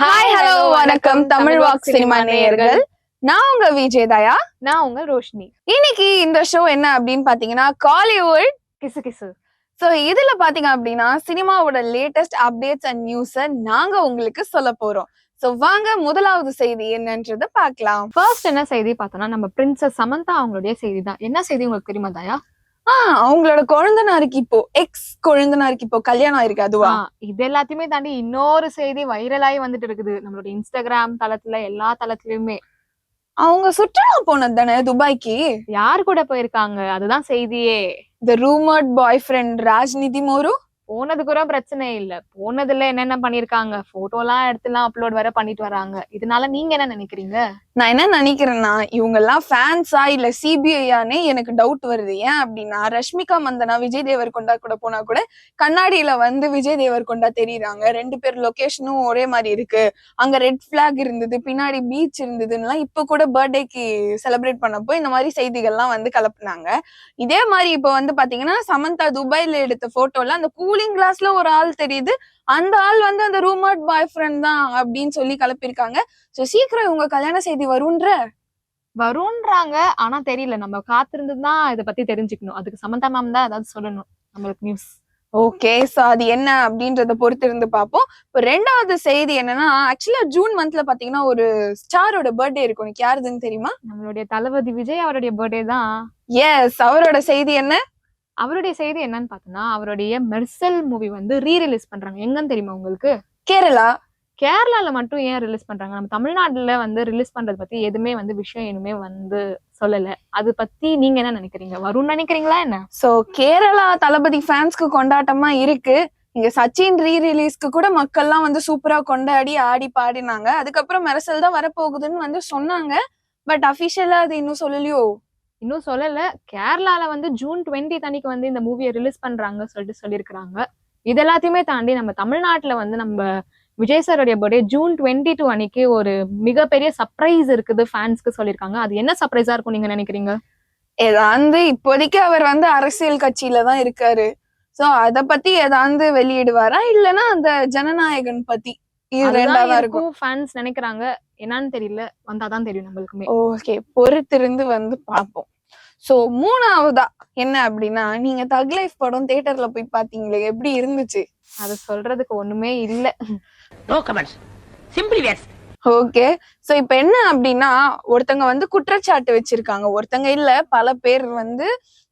Hi hello வணக்கம். Tamil walk cinema நேயர்கள். நான் உங்க விஜய் தயா. நான் உங்க ரோஷினி. இன்னைக்கு இந்த ஷோ என்ன அப்படின்னு பாத்தீங்கன்னா காலிவுட் கிசு கிசு. சோ இதுல பாத்தீங்க அப்படின்னா சினிமாவோட லேட்டஸ்ட் அப்டேட்ஸ் அண்ட் நியூஸ நாங்க உங்களுக்கு சொல்ல போறோம். சோ வாங்க முதலாவது செய்தி என்னன்றத பார்க்கலாம். ஃபர்ஸ்ட் என்ன செய்தி பார்த்தோம்னா நம்ம பிரின்சஸ் சமந்தா அவங்களுடைய செய்தி தான். என்ன செய்தி உங்களுக்கு தெரியுமா தயா? ஆ அவங்களோட கொழுந்தனாருக்கு இப்போ எக்ஸ் கொழுந்தனாருக்கு இப்போ கல்யாணம் ஆயிருக்கு அதுவா? இது எல்லாத்தையுமே தாண்டி இன்னொரு செய்தி வைரலாகி வந்துட்டு இருக்குது. நம்மளுடைய இன்ஸ்டாகிராம் தளத்துல எல்லா தளத்துலயுமே. அவங்க சுற்றுலா போனது தானே துபாய்க்கு? யார் கூட போயிருக்காங்க? அதுதான் செய்தியே. த ரூமர்ட் பாய் ஃப்ரெண்ட் ராஜ்நிதி மோரு போனது கூட பிரச்சனை இல்ல. போனதுல என்னென்ன பண்ணிருக்காங்க? போட்டோ எல்லாம் எடுத்துலாம் அப்லோட் வேற பண்ணிட்டு வராங்க. இதனால நீங்க என்ன நினைக்கிறீங்க? நான் என்ன நினைக்கிறேன்னா இவங்க எல்லாம் ஃபேன்ஸா இல்ல சிபிஐயானே எனக்கு டவுட் வருது. ஏன் அப்படின்னா ரஷ்மிகா மந்தனா விஜய் தேவர் கொண்டா கூட போனா கூட கண்ணாடியில வந்து விஜய் தேவர் கொண்டா தெரியுறாங்க. ரெண்டு பேர் லொகேஷனும் ஒரே மாதிரி இருக்கு. அங்க ரெட் பிளாக் இருந்தது பின்னாடி பீச் இருந்ததுன்னா இப்ப கூட பர்த்டேக்கு செலிப்ரேட் பண்ணப்போ இந்த மாதிரி செய்திகள்லாம் வந்து கலப்புனாங்க. இதே மாதிரி இப்ப வந்து பாத்தீங்கன்னா சமந்தா துபாய்ல எடுத்த போட்டோல அந்த கூலிங் கிளாஸ்ல ஒரு ஆள் தெரியுது. அந்த ஆள் வந்து அந்த ரூமர்ட் பாய் ஃப்ரெண்ட் தான் அப்படின்னு சொல்லி கலப்பிருக்காங்க சோ சீக்கிரம் இவங்க கல்யாண செய்தி வரும்ன்ற? வரும்ன்றாங்க. ஆனா தெரியல. நம்ம காத்திருந்து தான் இதை பத்தி தெரிஞ்சுக்கணும். அதுக்கு சமந்தா மேம் தான் ஏதாவது சொல்லணும். நம்மளுக்கு நியூஸ் ஓகே சோ அது என்ன அப்படின்றத பொறுத்து இருந்து பார்ப்போம். இப்போ ரெண்டாவது செய்தி என்னன்னா ஆக்சுவலா ஜூன் மந்த்ல பாத்தீங்கன்னா ஒரு ஸ்டாரோட பர்த்டே இருக்கும் உனக்கு யாருதுன்னு தெரியுமா? நம்மளுடைய தளபதி விஜய் அவருடைய பர்த்டே தான். எஸ் அவரோட செய்தி என்ன? அவருடைய செய்தி என்னன்னு பார்த்தோம்னா அவருடைய மெர்சல் மூவி வந்து ரீ ரிலீஸ் பண்றாங்க. எங்கன்னு தெரியுமா உங்களுக்கு? கேரளா. கேரளால மட்டும் ஏன் ரிலீஸ் பண்றாங்க? நம்ம தமிழ்நாட்டுல வந்து ரிலீஸ் பண்றது பத்தி எதுவுமே வந்து விஷயம் இனிமே வந்து சொல்லல. அது பத்தி நீங்க என்ன நினைக்கிறீங்க? வரும்னு நினைக்கிறீங்களா என்ன? சோ கேரளா தளபதி ஃபேன்ஸ்க்கு கொண்டாட்டமா இருக்கு. இங்க சச்சின் ரீ ரிலீஸ்க்கு கூட மக்கள்லாம் வந்து சூப்பரா கொண்டாடி ஆடி பாடினாங்க. அதுக்கப்புறம் மெரசல் தான் வரப்போகுதுன்னு வந்து சொன்னாங்க. பட் அபிஷியலா அது இன்னும் சொல்லலையோ? இன்னும் சொல்லல. கேரளால வந்து ஜூன் டுவெண்ட்டி அன்னைக்கு வந்து இந்த மூவியை ரிலீஸ் பண்றாங்க சொல்லிட்டு சொல்லியிருக்கிறாங்க. இது எல்லாத்தையுமே தாண்டி நம்ம தமிழ்நாட்டுல வந்து நம்ம விஜய் சாருடைய பர்த்டே ஜூன் டுவெண்ட்டி டூ அன்னைக்கு ஒரு மிகப்பெரிய சர்ப்ரைஸ் இருக்குது ஃபேன்ஸ்க்கு சொல்லியிருக்காங்க. அது என்ன சர்ப்ரைஸா இருக்கும் நீங்க நினைக்கிறீங்க? ஏதாந்து இப்போதைக்கு அவர் வந்து அரசியல் கட்சியில தான் இருக்காரு. சோ அத பத்தி ஏதாந்து வெளியிடுவாரா? இல்லனா அந்த ஜனநாயகன் பத்தி இது இருக்கும் இருக்கும். ஃபேன்ஸ் நினைக்கிறாங்க. என்னன்னு தெரியல வந்தாதான் தெரியும் நம்மளுக்குமே. ஓகே பொறுத்திருந்து வந்து பார்ப்போம். சோ மூணாவதா என்ன அப்படின்னா நீங்க தக் லைஃப் படம் தியேட்டர்ல போய் பாத்தீங்களே எப்படி இருந்துச்சு? அது சொல்றதுக்கு ஒண்ணுமே இல்ல. No comments simply words okay so இப்ப என்ன அப்படின்னா ஒருத்தங்க வந்து குற்றச்சாட்டு வச்சிருக்காங்க. ஒருத்தங்க இல்ல பல பேர் வந்து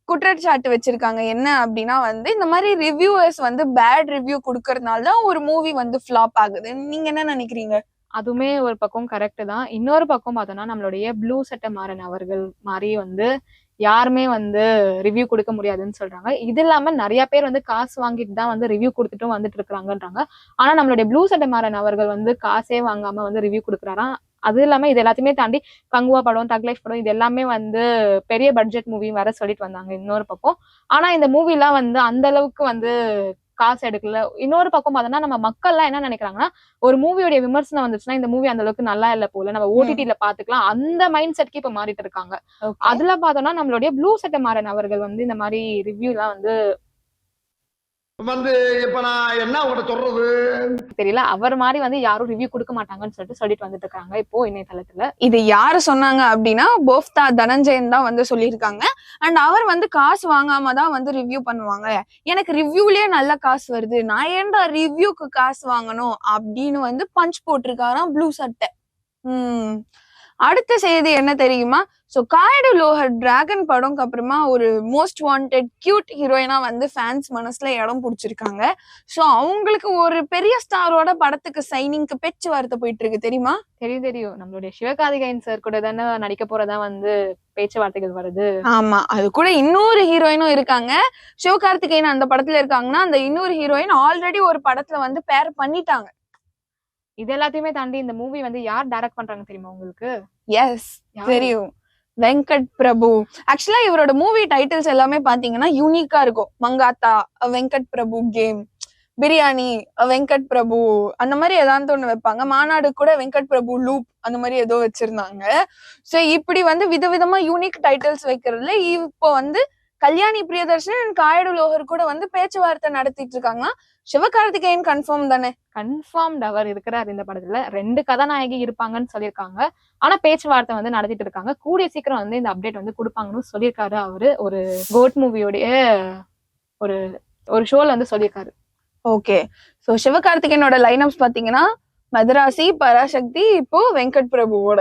குற்றச்சாட்டு வச்சிருக்காங்க. என்ன அப்படின்னா வந்து இந்த மாதிரி ரிவ்யூவர்ஸ் வந்து பேட் ரிவ்யூ கொடுக்கறதுனால தான் ஒரு மூவி வந்து ஃபிளாப் ஆகுது நீங்க என்ன நினைக்கிறீங்க? அதுவுமே ஒரு பக்கம் கரெக்டு தான். இன்னொரு பக்கம் பார்த்தோம்னா நம்மளுடைய ப்ளூ சட்டை மாறன் அவர்கள் மாதிரி வந்து யாருமே வந்து ரிவ்யூ கொடுக்க முடியாதுன்னு சொல்றாங்க. இது இல்லாம நிறைய பேர் வந்து காசு வாங்கிட்டு தான் வந்து ரிவ்யூ கொடுத்துட்டும் வந்துட்டு இருக்கிறாங்கன்றாங்க. ஆனா நம்மளுடைய ப்ளூ சட்டை மாறன் அவர்கள் வந்து காசே வாங்காம வந்து ரிவ்யூ கொடுக்குறாராம் அது இல்லாம இது எல்லாத்தையுமே தாண்டி கங்குவா படம் தக்லேஷ் படம் இது எல்லாமே வந்து பெரிய பட்ஜெட் மூவி வர சொல்லிட்டு வந்தாங்க இன்னொரு பக்கம். ஆனா இந்த மூவிலாம் வந்து அந்த அளவுக்கு வந்து காசு எடுக்கல. இன்னொரு பக்கம் பார்த்தோம்னா நம்ம மக்கள்லாம் என்ன நினைக்கிறாங்கன்னா ஒரு மூவியோட விமர்சனம் வந்துச்சுன்னா இந்த மூவி அந்த அளவுக்கு நல்லா இல்ல போல நம்ம ஓடிடில பாத்துக்கலாம். அந்த மைண்ட் செட்க்கு இப்ப மாறிட்டு இருக்காங்க. அதுல பார்த்தோம்னா நம்மளுடைய ப்ளூ சட்டை மாறன் அவர்கள் வந்து இந்த மாதிரி ரிவ்யூ எல்லாம் வந்து வந்து இப்ப நான் என்ன உங்கள்கிட்ட சொல்றது? தெரியல. அவர் மாதிரி வந்து யாரும் ரிவ்யூ கொடுக்க மாட்டாங்கன்னு சொல்லிட்டு சொல்லிட்டு வந்துட்டு இருக்காங்க இப்போ இணையதளத்துல. இது யாரு சொன்னாங்க அப்படின்னா போஃப்தா தனஞ்சயன் தான் வந்து சொல்லியிருக்காங்க. அண்ட் அவர் வந்து காசு வாங்காம தான் வந்து ரிவ்யூ பண்ணுவாங்க. எனக்கு ரிவ்யூலயே நல்ல காசு வருது. நான் ஏன்டா ரிவ்யூக்கு காசு வாங்கணும் அப்படின்னு வந்து பஞ்ச் போட்டிருக்காராம் ப்ளூ சட்டை. உம் அடுத்த செய்தி என்ன தெரியுமா? சோ காயடு லோஹர் டிராகன் படம்க்கு அப்புறமா ஒரு மோஸ்ட் வாண்டட் கியூட் ஹீரோயினா வந்து ஃபேன்ஸ் மனசுல இடம் பிடிச்சிருக்காங்க. சோ அவங்களுக்கு ஒரு பெரிய ஸ்டாரோட படத்துக்கு சைனிங்க்கு பேச்சுவார்த்தை போயிட்டு இருக்கு தெரியுமா? தெரியும் தெரியும். நம்மளுடைய சிவகார்த்திகேயன் சார் கூட தானே நடிக்க போறதா வந்து பேச்சுவார்த்தைகள் வருது. ஆமா அது கூட இன்னொரு ஹீரோயினும் இருக்காங்க. சிவகார்த்திகேயன் அந்த படத்துல இருக்காங்கன்னா அந்த இன்னொரு ஹீரோயின் ஆல்ரெடி ஒரு படத்துல வந்து பேர் பண்ணிட்டாங்க. இது எல்லாத்தையுமே தாண்டி இந்த மூவி வந்து யார் டைரக்ட் பண்றாங்க தெரியுமா உங்களுக்கு? எஸ்? தெரியும். வெங்கட் பிரபு. ஆக்சுவலா இவரோட மூவி டைட்டில்ஸ் எல்லாமே பாத்தீங்கன்னா யூனிக்கா இருக்கும். மங்காத்தா வெங்கட் பிரபு கேம் பிரியாணி வெங்கட் பிரபு. அந்த மாதிரி ஏதாவது ஒண்ணு வைப்பாங்க. மாநாடு கூட வெங்கட் பிரபு லூப் அந்த மாதிரி ஏதோ வச்சிருந்தாங்க. சோ இப்படி வந்து விதவிதமா யூனிக் டைட்டில்ஸ் வைக்கிறதுல இப்போ வந்து கல்யாணி பிரியதர்ஷன் and காயடு லோகர் கூட வந்து பேச்சுவார்த்தை நடத்திட்டு இருக்காங்க சிவகார்த்திகேயன் கன்ஃபார்ம் தானே? கன்ஃபார்ம்ட் அவர் இருக்கிறார் இந்த படத்துல. ரெண்டு கதாநாயகி இருப்பாங்கன்னு சொல்லியிருக்காங்க. ஆனா பேச்சுவார்த்தை வந்து நடத்திட்டு இருக்காங்க கூடிய சீக்கிரம் வந்து இந்த அப்டேட் வந்து கொடுப்பாங்கன்னு சொல்லியிருக்காரு அவரு. ஒரு கோட் மூவியோடைய ஒரு ஒரு ஷோல வந்து சொல்லியிருக்காரு. ஓகே சோ சிவகார்த்திகேயனோட லைனப்ஸ் பாத்தீங்கன்னா மதராசி பராசக்தி இப்போ வெங்கட் பிரபுவோட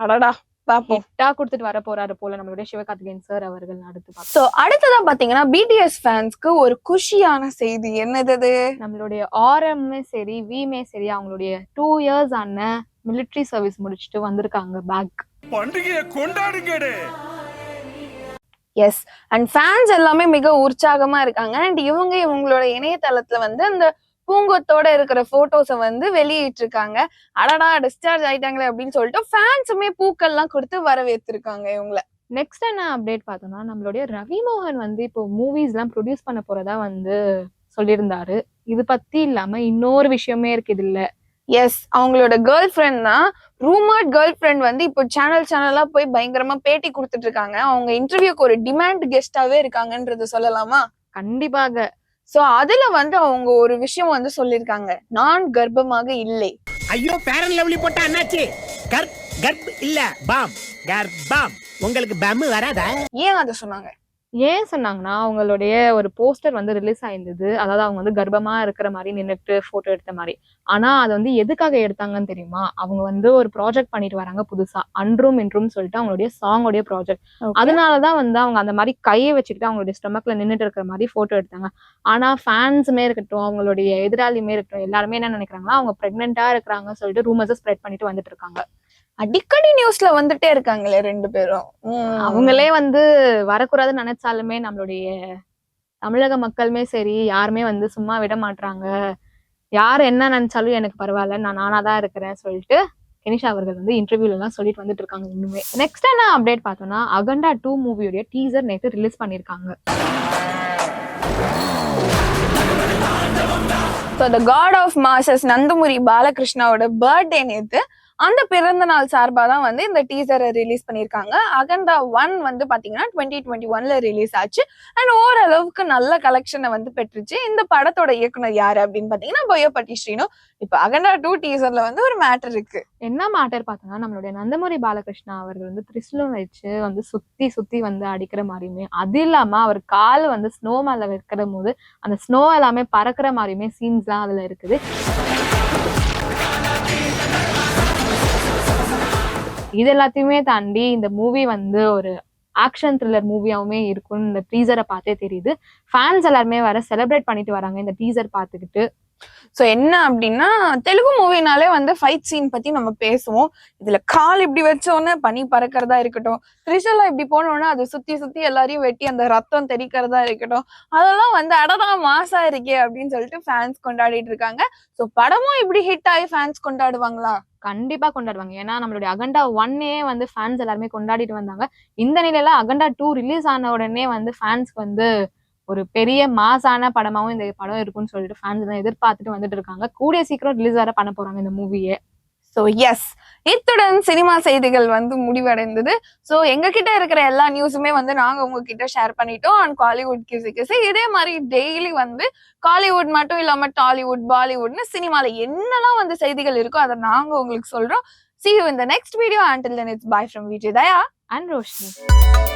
அடடா. பாப்போம். ஹிட்டா கொடுத்துட்டு வர போறாரு போல நம்மளுடைய சிவகார்த்திகேயன் சார் அவர்கள் அடுத்து சோ அடுத்ததா பாத்தீங்கன்னா பிடிஎஸ் ஃபேன்ஸ்க்கு ஒரு குஷியான செய்தி. என்னது அது? நம்மளுடைய ஆர்எம்மே சரி விமே சரி அவங்களுடைய டூ இயர்ஸ் ஆன military சர்வீஸ் முடிச்சுட்டு வந்திருக்காங்க பேக் பண்டிகையை கொண்டாடுங்கடே. எஸ் அண்ட் ஃபேன்ஸ் எல்லாமே மிக உற்சாகமா இருக்காங்க. அண்ட் இவங்க இவங்களோட இணையதளத்துல வந்து அந்த பூங்கொத்தோட இருக்கிற போட்டோஸை வந்து வெளியிட்டிருக்காங்க. அடடா டிஸ்சார்ஜ் ஆயிட்டாங்களே அப்படின்னு சொல்லிட்டு ஃபேன்ஸுமே பூக்கள்லாம் கொடுத்து வரவேற்றிருக்காங்க இவங்கள. நெக்ஸ்ட் என்ன அப்டேட் பார்த்தோம்னா நம்மளுடைய ரவி மோகன் வந்து இப்போ மூவிஸ் எல்லாம் ப்ரொடியூஸ் பண்ண போறதா வந்து சொல்லியிருந்தாரு. இது பத்தி இல்லாம இன்னொரு விஷயமே இருக்கு இதுல எஸ் அவங்களோட கேர்ள் ஃப்ரெண்ட் தான். ரூமர்ட் கேர்ள் ஃப்ரெண்ட் வந்து இப்போ சேனல் சேனலா போய் பயங்கரமா பேட்டி கொடுத்துட்டு இருக்காங்க. அவங்க இன்டர்வியூக்கு ஒரு டிமாண்ட் கெஸ்டாவே இருக்காங்கன்றத சொல்லலாமா? கண்டிப்பாக. சோ அதுல வந்து அவங்க ஒரு விஷயம் வந்து சொல்லியிருக்காங்க. நான் கர்ப்பமாக இல்லை. ஐயோ பேரன் லவ்லி போட்டா என்னாச்சு? கர்ப் கர்ப் இல்ல பாம். கர்ப்பம். உங்களுக்கு பம் வராதா? ஏன் அதை சொன்னாங்க? ஏன் சொன்னாங்கன்னா அவங்களுடைய ஒரு போஸ்டர் வந்து ரிலீஸ் ஆயிருந்தது. அதாவது அவங்க வந்து கர்ப்பமா இருக்கிற மாதிரி நின்னுட்டு போட்டோ எடுத்த மாதிரி. ஆனா அது வந்து எதுக்காக எடுத்தாங்கன்னு தெரியுமா? அவங்க வந்து ஒரு ப்ராஜெக்ட் பண்ணிட்டு வராங்க புதுசா. அன்றும் இன்றும் சொல்லிட்டு அவங்களுடைய சாங்கோடைய ப்ராஜெக்ட் அதனாலதான் வந்து அவங்க அந்த மாதிரி கையை வச்சுக்கிட்டு அவங்களுடைய ஸ்டொமக்ல நின்னுட்டு இருக்கிற மாதிரி போட்டோ எடுத்தாங்க. ஆனா ஃபேன்ஸுமே இருக்கட்டும் அவங்களுடைய எதிராளியுமே இருக்கட்டும் எல்லாருமே என்ன நினைக்கிறாங்கன்னா அவங்க பிரெக்னெண்டா இருக்கிறாங்கன்னு சொல்லிட்டு ரூமர்ஸ் ஸ்ப்ரெட் பண்ணிட்டு வந்துட்டு இருக்காங்க. அடிக்கடி நியூஸ்ல வந்துட்டே இருக்காங்களே ரெண்டு பேரும். அவங்களே வந்து வரக்கூடாதுன்னு நினைச்சாலுமே நம்மளுடைய தமிழக மக்களுமே சரி யாருமே வந்து சும்மா விட மாட்றாங்க. யார் என்ன நினைச்சாலும் எனக்கு பரவாயில்ல நான் நானா தான் இருக்கிறேன் சொல்லிட்டு கெனிஷா அவர்கள் வந்து இன்டர்வியூல எல்லாம் சொல்லிட்டு வந்துட்டு இருக்காங்க இன்னுமே. நெக்ஸ்ட் என்ன அப்டேட் பார்த்தோம்னா அகண்டா டூ மூவியோட டீசர் நேற்று ரிலீஸ் பண்ணிருக்காங்க so the god of masses Nandamuri பாலகிருஷ்ணாவோட birthday நேத்து அந்த பிறந்த நாள் சார்பாக தான் வந்து இந்த டீசரை ரிலீஸ் பண்ணியிருக்காங்க. அகண்டா ஒன் வந்து பார்த்தீங்கன்னா டுவெண்ட்டி டுவெண்ட்டி ஒன்ல ரிலீஸ் ஆச்சு. அண்ட் ஓரளவுக்கு நல்ல கலெக்ஷனை வந்து பெற்றுச்சு. இந்த படத்தோட இயக்குனர் யாரு அப்படின்னு பார்த்தீங்கன்னா பொய்யப்பட்டி ஸ்ரீனு. இப்போ அகண்டா டூ டீசர்ல வந்து ஒரு மேட்டர் இருக்கு. என்ன மேட்டர் பார்த்தோன்னா நம்மளுடைய நந்தமுரி பாலகிருஷ்ணா அவர்கள் வந்து திரிசூலம் வச்சு வந்து சுத்தி சுத்தி வந்து அடிக்கிற மாதிரியுமே அது இல்லாம அவர் கால் வந்து ஸ்னோ மேல வைக்கிற போது அந்த ஸ்னோ எல்லாமே பறக்கிற மாதிரியுமே சீன்ஸ்லாம் அதுல இருக்குது. இது எல்லாத்தையுமே தாண்டி இந்த மூவி வந்து ஒரு ஆக்ஷன் த்ரில்லர் மூவியாவுமே இருக்கும்னு இந்த டீசரை பார்த்தே தெரியுது. ஃபேன்ஸ் எல்லாருமே வர செலிப்ரேட் பண்ணிட்டு வராங்க இந்த டீசர் பார்த்துக்கிட்டு. ஸோ என்ன அப்படின்னா தெலுங்கு மூவினாலே வந்து ஃபைட் சீன் பத்தி நம்ம பேசுவோம். இதுல கால் இப்படி வச்சோன்னே பனி பறக்கிறதா இருக்கட்டும். த்ரிஷலா இப்படி போனோன்னா அது சுத்தி சுத்தி எல்லாரையும் வெட்டி அந்த ரத்தம் தெரிக்கிறதா இருக்கட்டும். அதெல்லாம் வந்து அடடா மாசா இருக்கே அப்படின்னு சொல்லிட்டு ஃபேன்ஸ் கொண்டாடிட்டு இருக்காங்க. ஸோ படமும் இப்படி ஹிட் ஆகி ஃபேன்ஸ் கொண்டாடுவாங்களா? கண்டிப்பா கொண்டாடுவாங்க. ஏன்னா நம்மளுடைய அகண்டா ஒன்னே வந்து ஃபேன்ஸ் எல்லாருமே கொண்டாடிட்டு வந்தாங்க. இந்த நிலையில அகண்டா டூ ரிலீஸ் ஆன உடனே வந்து ஃபேன்ஸ்க்கு வந்து ஒரு பெரிய மாசான படமாவும் இந்த படம் இருக்கும்னு சொல்லிட்டு ஃபேன்ஸ் தான் எதிர்பார்த்துட்டு வந்துட்டு இருக்காங்க. கூடிய சீக்கிரம் ரிலீஸ் வேற பண்ண போறாங்க இந்த மூவியை ஸோ எஸ் இத்துடன் சினிமா செய்திகள் வந்து முடிவடைந்தது. ஸோ எங்ககிட்ட இருக்கிற எல்லா நியூஸுமே வந்து நாங்கள் உங்ககிட்ட ஷேர் பண்ணிட்டோம். அண்ட் காலிவுட் கிசி கிசி இதே மாதிரி டெய்லி வந்து காலிவுட் மட்டும் இல்லாமல் டாலிவுட் பாலிவுட்னு சினிமாவில் என்னெல்லாம் வந்து செய்திகள் இருக்கோ அதை நாங்கள் உங்களுக்கு சொல்கிறோம் சி யூ இந்த next video until until it's bye from Vijay Daya and Roshini